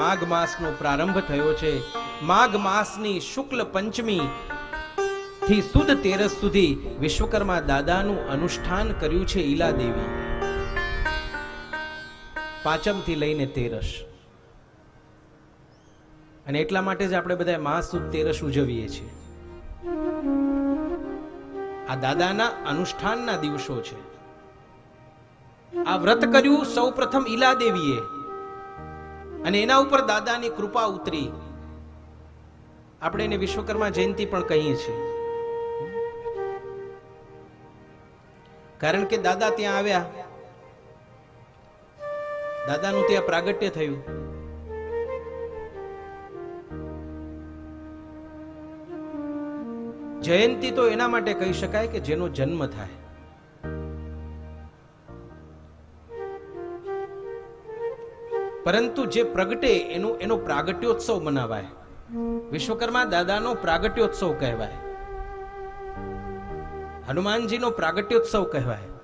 માઘ માસનો પ્રારંભ થયો છે. માઘ માસની શુક્લ પંચમી થી સુદ તેરસ સુધી વિશ્વકર્મા દાદાનું અનુષ્ઠાન કર્યું છે ઈલા દેવી. પાંચમથી લઈને તેરસ. અને એટલા માટે જ આપણે બધા માસ સુદ તેરસ ઉજવીએ છીએ. આ દાદાના અનુષ્ઠાનના દિવસો છે. આ વ્રત કર્યું સૌ પ્રથમ ઈલા દેવીએ. અને એના ઉપર દાદાની કૃપા ઉતરી. આપણે એને વિશ્વકર્મા જયંતિ પણ કહીએ છીએ. કારણ કે દાદા ત્યાં આવ્યા. દાદાનું ત્યાં પ્રાગટ્ય થયું. જયંતિ તો એના માટે કહી શકાય કે જેનો જન્મ થાય. પરંતુ જે પ્રગટે એનું એનો પ્રાગટ્યોત્સવ મનાવાય. વિશ્વકર્મા દાદાનો પ્રાગટ્યોત્સવ કહેવાય. હનુમાનજીનો પ્રાગટ્યોત્સવ કહેવાય.